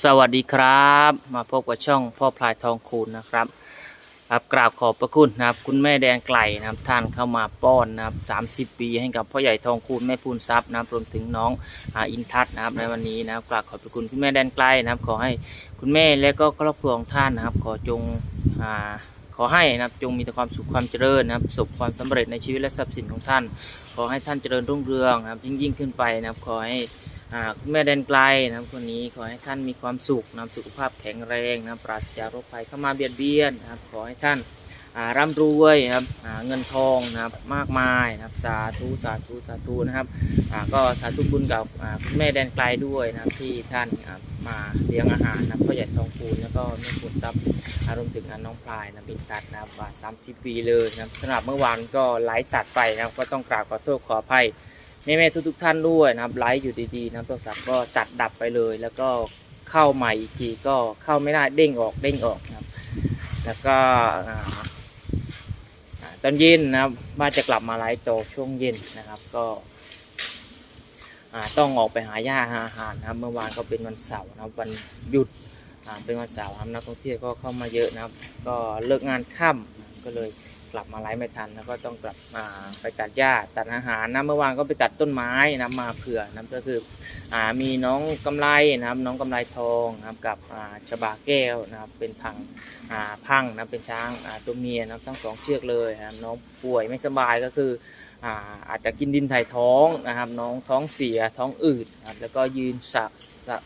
สวัสดีครับ มาพบกับช่องพ่อพลายทองคูณนะครับครับกราบขอบพระคุณนะครับ คุณแม่แดงไกลนะครับท่านเข้ามาป้อนนะครับ 30 ปี ให้กับพ่อใหญ่ทองคูณแม่พูนทรัพย์นะครับรวมถึงน้องอินทัศนะครับในวันนี้นะครับกราบขอบพระคุณคุณแม่แดงไกลนะครับ ขอให้คุณแม่และก็ครอบครัวของท่านนะครับ ขอจงขอให้นะครับจงมีแต่ความสุขความเจริญนะครับประสบความสำเร็จในชีวิตและทรัพย์สินของท่าน ขอให้ท่านเจริญรุ่งเรืองนะครับยิ่งยิ่งขึ้นไปนะครับขอให้ อ่าคุณแม่แดนไกลนะครับคนนี้ขอให้ท่านมีความสุขนะสุขภาพแข็งแรงนะปราศจากโรคภัยเข้ามาเบียดเบียนนะครับขอให้ท่านร่ำรวยครับเงินทองนะครับมากมายนะครับสาธุสาธุสาธุนะครับก็สาธุบุญกับคุณแม่แดนไกลด้วยนะครับที่ท่านมาเลี้ยงอาหารนะพ่อใหญ่ทองคูณแล้วก็แม่คูณทรัพย์อารวมถึงน้องพลายนะบินตัดนะครับว่า30ปีเลยนะครับสำหรับเมื่อวานก็ไลฟ์ตัดไปนะครับก็ต้องกราบขอโทษขออภัย แม่ๆทุกๆท่านด้วยนะครับไลฟ์อยู่ดีๆนะครับโทรศัพท์ก็ตัดดับไปเลย แล้วก็เข้าใหม่อีกทีก็เข้าไม่ได้เด้งออกเด้งออกนะครับ แล้วก็ตอนเย็นนะครับว่าจะกลับมาไลฟ์ตช่วงเย็นนะครับก็ต้องออกไปหาหญ้าหาอาหารนะครับ เมื่อวานก็เป็นวันเสาร์นะครับวันหยุดเป็นวันเสาร์ครับนักท่องเที่ยวก็เข้ามาเยอะนะครับ ก็เลิกงานค่ำก็เลย กลับมาไลฟ์ไม่ทันแล้วก็ต้องกลับมาไปตัดหญ้าตัดอาหารนะเมื่อวานก็ไปตัดต้นไม้นะมาเผื่อนะก็คืออ่ามีน้องกำไรนะครับน้องกำไรทองนะครับกับอ่าชบาแก้วนะครับเป็นพังอ่าพังนะเป็นช้างอ่าตัวเมียนะครับทั้งสองเชือกเลยนะครับน้องป่วยไม่สบายก็คืออ่าอาจจะกินดินถ่ายท้องนะครับน้องท้องเสียท้องอืดนะครับแล้วก็ยืนสะสะ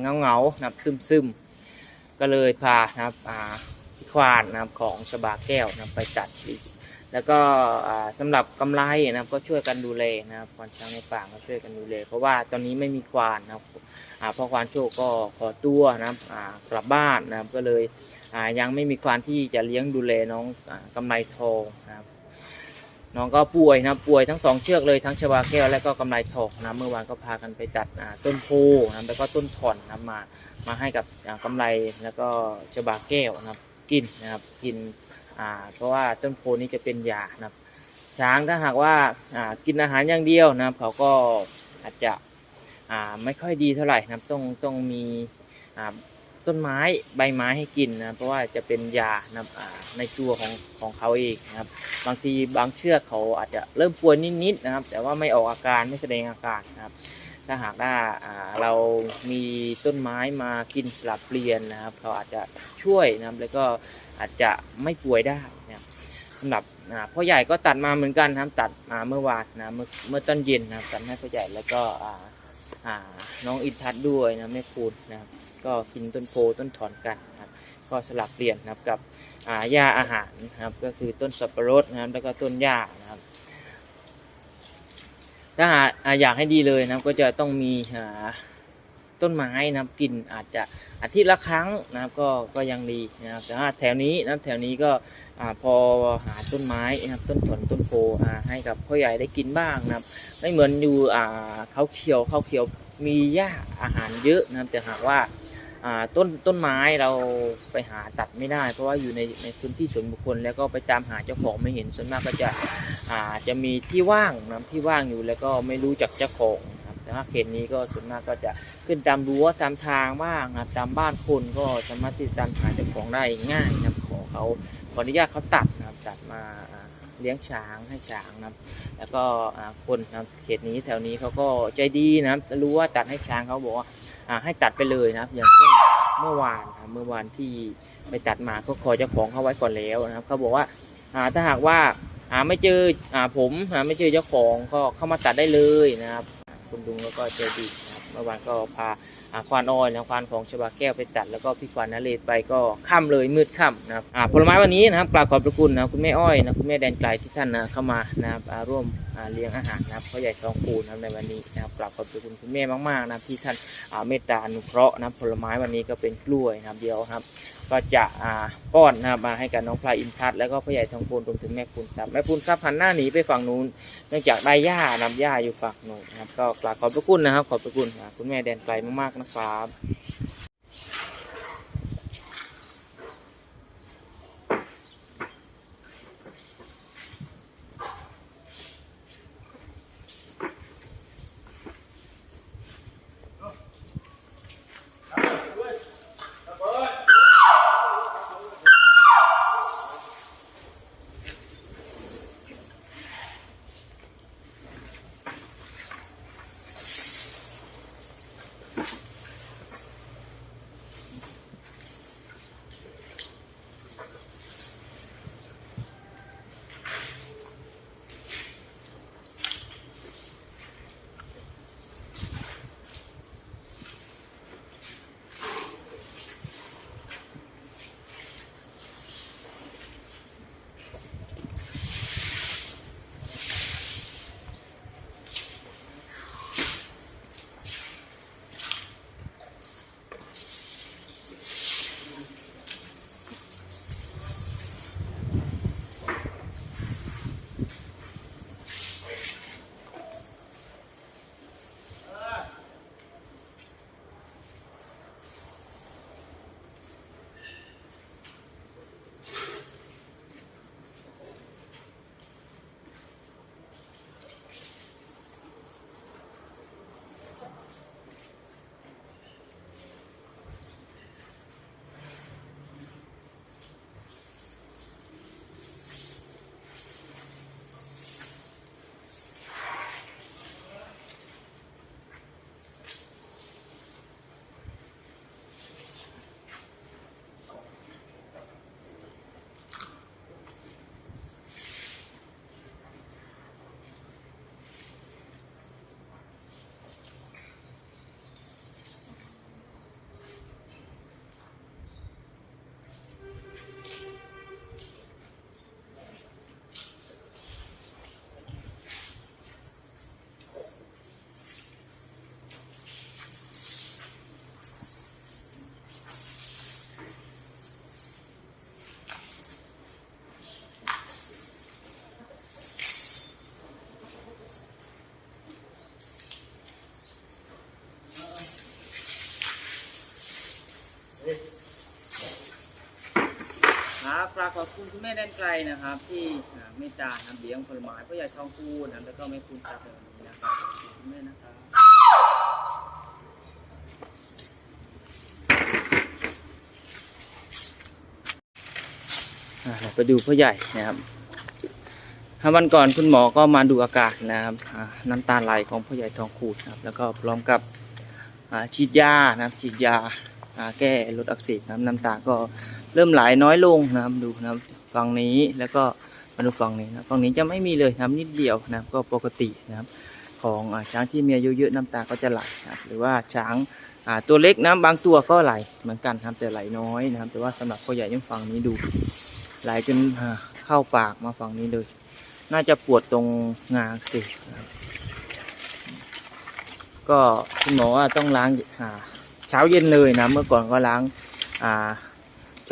เงาเงานะครับซึมซึมๆก็เลยพานะครับอ่า ควานนะครับของชบาแก้วนะไปจัดแล้วก็อ่าสำหรับกำไรนะครับก็ช่วยกันดูแลนะครับควานช้างในป่าก็ช่วยกันดูแลเพราะว่าตอนนี้ไม่มีควานนะครับพราะควานโชคก็ขอตัวนะครับกลับบ้านนะครับก็เลยยังไม่มีควานที่จะเลี้ยงดูแลน้องอากำไรทองนะครับน้องก็ป่วยนะครับป่วยทั้งสองเชือกเลยทั้งชบาแก้วและก็กำไรทองนะเมื่อวานก็พากันไปตัดต้นโพนะแล้วก็ต้นถอนนะมามาให้กับอ่ากำไรแล้วก็ชบาแก้วนะครับ กินนะครับกินอ่าเพราะว่าต้นโพนี้จะเป็นยานะครับ ช้างถ้าหากว่าอ่ากินอาหารอย่างเดียวนะครับ เขาก็อาจจะอ่าไม่ค่อยดีเท่าไหร่นะครับต้องต้องมีอ่าต้นไม้ใบไม้ให้กินนะเพราะว่าจะเป็นยานะในตัวของของเขาเองนะครับ บางทีบางเชือกเขาอาจจะเริ่มป่วยนิดๆนะครับ แต่ว่าไม่ออกอาการไม่แสดงอาการนะครับ ถ้าหากว่าเรามีต้นไม้มากินสลับเปลี่ยนนะครับเขาอาจจะช่วยนะครับแล้วก็อาจจะไม่ป่วยได้นะครับสำหรับพ่อใหญ่ก็ตัดมาเหมือนกันนะครับตัดมาเมื่อวานนะเมื่อเมื่อตอนเย็นนะครับตัดให้พ่อใหญ่แล้วก็น้องอินทัศด้วยนะแม่คูณนะครับก็กินต้นโพต้นถอนกันนะครับก็สลับเปลี่ยนนะครับกับหญ้าอาหารนะครับก็คือต้นสับปะรดนะครับแล้วก็ต้นหญ้านะครับ ถ้าหากอยากให้ดีเลยนะครับก็จะต้องมีต้นไม้นะครับกินอาจจะอาทิตย์ละครั้งนะครับก็ก็ยังดีนะครับแต่ถ้าแถวนี้นะแถวนี้ก็อพอหาต้นไม้นะครับต้นถอนต้นโพให้กับพ่อใหญ่ได้กินบ้างนะครับ ไม่เหมือนอยู่เขาเขียวเขาเขียวมีหญ้าอาหารเยอะนะครับแต่หากว่า อ่าต้นต้นไม้เราไปหาตัดไม่ได้ เพราะว่าอยู่ในในพื้นที่ส่วนบุคคล แล้วก็ไปตามหาเจ้าของไม่เห็นส่วนมากก็จะอ่าจะมีที่ว่างนะที่ว่างอยู่แล้วก็ไม่รู้จักเจ้าของนะครับแต่ถ้าเขตนี้ก็ส่วนมากก็จะขึ้นตามรั้วตามทางบ้างนะตามบ้านคนก็สามารถที่จะตามหาเจ้าของได้ง่ายนะครับขอเขาขออนุญาตเขาตัดนะครับตัดมาเลี้ยงช้างให้ช้างนะครับแล้วก็คนนะครับเขตนี้แถวนี้เขาก็ใจดีนะครับรู้ว่าตัดให้ช้างเขาบอกว่า ให้ตัดไปเลยนะครับ อย่างเช่นเมื่อวานเมื่อวานที่ไปตัดมาก็ขอเจ้าของเขาไว้ก่อนแล้วนะครับเขาบอกว่าถ้าหากว่าไม่เจอผมไม่เจอเจ้าของก็เข้ามาตัดได้เลยนะครับ คุณลุงแล้วก็เจอดีนะครับเมื่อวานก็พา ควานอ้อยนะควานของชบาแก้วไปตัด แล้วก็พี่ควานนเรศไปก็ค่ำเลยมืดค่ำนะครับผลไม้วันนี้นะครับกราบขอบพระคุณนะคุณแม่อ้อยนะคุณแม่แดนไกลที่ท่านนะเข้ามานะครับอ่าร่วมเลี้ยงอาหารนะครับพ่อใหญ่ทองคูนะครับในวันนี้นะครับกราบขอบพระคุณคุณแม่มากๆนะที่ท่านเมตตาอนุเคราะห์นะผลไม้วันนี้ก็เป็นกล้วยนะครับเดียวครับก็จะอ่าป้อนนะครับมาให้กับน้องพลายอินทัศน์แล้วก็พ่อใหญ่ทองพูนรวมถึงแม่พูนทรัพย์แม่พูนทรัพย์หันหน้าหนีไปฝั่งนู้นเนื่องจากได้หญ้านำหญ้าอยู่ฝั่งนู้นนะครับก็กราบขอบพระคุณนะครับขอบพระคุณคุณแม่แดนไกลมากๆนะครับ ครับกราบขอบคุณคุณแม่แดนไกลนะครับ ที่เมตตานำเลี้ยงผลไม้พ่อใหญ่ทองคูนแล้วก็แม่คุณจับในวันนี้นะครับขอบคุณคุณแม่นะครับอ่าไปดูพ่อใหญ่นะครับถ้าวันก่อนคุณหมอก็มาดูอาการนะครับน้ำตาไหลของพ่อใหญ่ทองคูณนะครับ แล้วก็พร้อมกับฉีดยานะครับฉีดยาแก้ลดอักเสบนะครับน้ำตาก็ เริ่มไหลน้อยลงนะครับดูนะครับฝั่งนี้แล้วก็มาดูฝั่งนี้นะฝั่งนี้จะไม่มีเลยนะครับนิดเดียวนะครับก็ปกตินะครับ ของอช้างที่มีอายุเยอะน้ำตาก็จะไหลนะครับหรือว่าช้างตัวเล็กนะบางตัวก็ไหลเหมือนกันครับแต่ไหลน้อยนะครับ แต่ว่าสำหรับพ่อใหญ่ยังฝั่งนี้ดูไหลจนเข้าปากมาฝั่งนี้เลย น่าจะปวดตรงงาสบนะครับก็คุณหมอต้องล้างเช้าเย็นเลยนะเมื่อก่อนก็ล้าง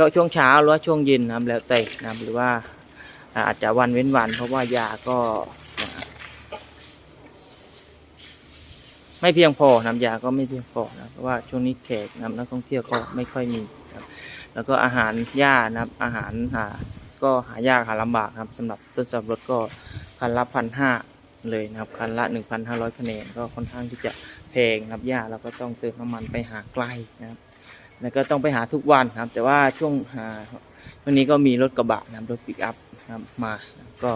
อ่าช่วงเช้าหรือว่าช่วงเย็นนะครับแล้วแต่นะครับหรือว่าอาจจะวันเว้นวัน เพราะว่ายาก็ ไม่เพียงพอน้ำยาก็ไม่เพียงพอนะเพราะว่าช่วงนี้แขกนะนักท่องเที่ยวก็ไม่ค่อยมีนะครับ แล้วก็อาหารหญ้านะครับอาหารหาก็หายากหาลำบากครับสำหรับต้นสับปะรดก็คันละพันห้าเลยนะครับคันละ 1,500คะแนนก็ค่อนข้างที่จะแพงนะครับหญ้าเราก็ต้องเติมน้ำมันไปหาไกลนะครับ แล้วก็ต้องไปหาทุกวันครับ แต่ว่าช่วงวันนี้ก็มีรถกระบะนะครับรถปิกอัพนะครับมาก็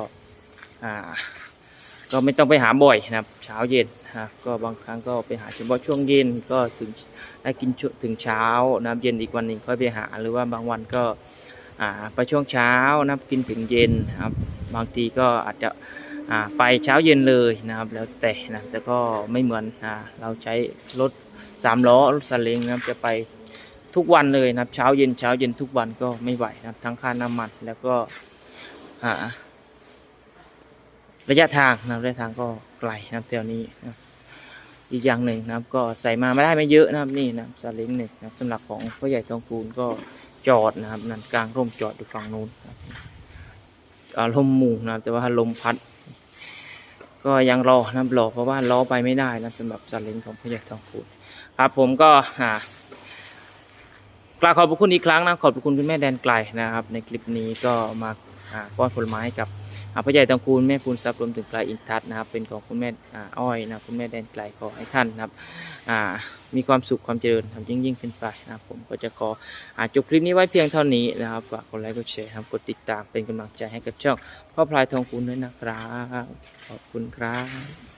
ก็ไม่ต้องไปหาบ่อยนะครับ เช้าเย็นนะครับก็บางครั้งก็ไปหาเฉพาะช่วงเย็นก็ถึงได้กินถึงเช้านะครับเย็นอีกวันหนึ่งค่อยไปหาหรือว่าบางวันก็ไปช่วงเช้านะครับกินถึงเย็นนะครับ บางทีก็อาจจะไปเช้าเย็นเลยนะครับ แล้วแต่นะแต่ก็ไม่เหมือนเราใช้รถสามล้อรถซาเล้งนะครับจะไป ทุกวันเลยนะครับ เช้าเย็นเช้าเย็นทุกวันก็ไม่ไหวนะครับ ทั้งค่าน้ำมันแล้วก็อ่าระยะทางนะระยะทางก็ไกลนะแถวนี้นะอีกอย่างหนึ่งนะครับ ก็ใส่มาไม่ได้ไม่เยอะนะครับนี่นะซาเล้งหนึ่งนะครับสำหรับของพ่อใหญ่ทองคูณก็จอดนะครับนั่นกลางร่มจอดอยู่ฝั่งนู้นนะอาลมหมู่นะแต่ว่าลมพัด ก็ยังรอนะรอเพราะว่าล้อไปไม่ได้นะสำหรับซาเล้งของพ่อใหญ่ทองคูณครับผมก็อ่า กราบขอบพระคุณอีกครั้งนะขอบพระคุณคุณแม่แดนไกลนะครับ ในคลิปนี้ก็มาป้อนผลไม้กับพ่อใหญ่ตองคูณแม่คูณทรัพย์รวมถึงปลาอินทัศนะครับ เป็นของคุณแม่อ้อยนะคุณแม่แดนไกลขอให้ท่านนะครับมีความสุขความเจริญทำยิ่งยิ่งขึ้นไปนะครับผมก็จะขออาจบคลิปนี้ไว้เพียงเท่านี้นะครับฝากกดไลค์กดแชร์ครับกดติดตามเป็นกำลังใจให้กับช่องพ่อพลายทองคูณด้วยนะครับขอบคุณครับ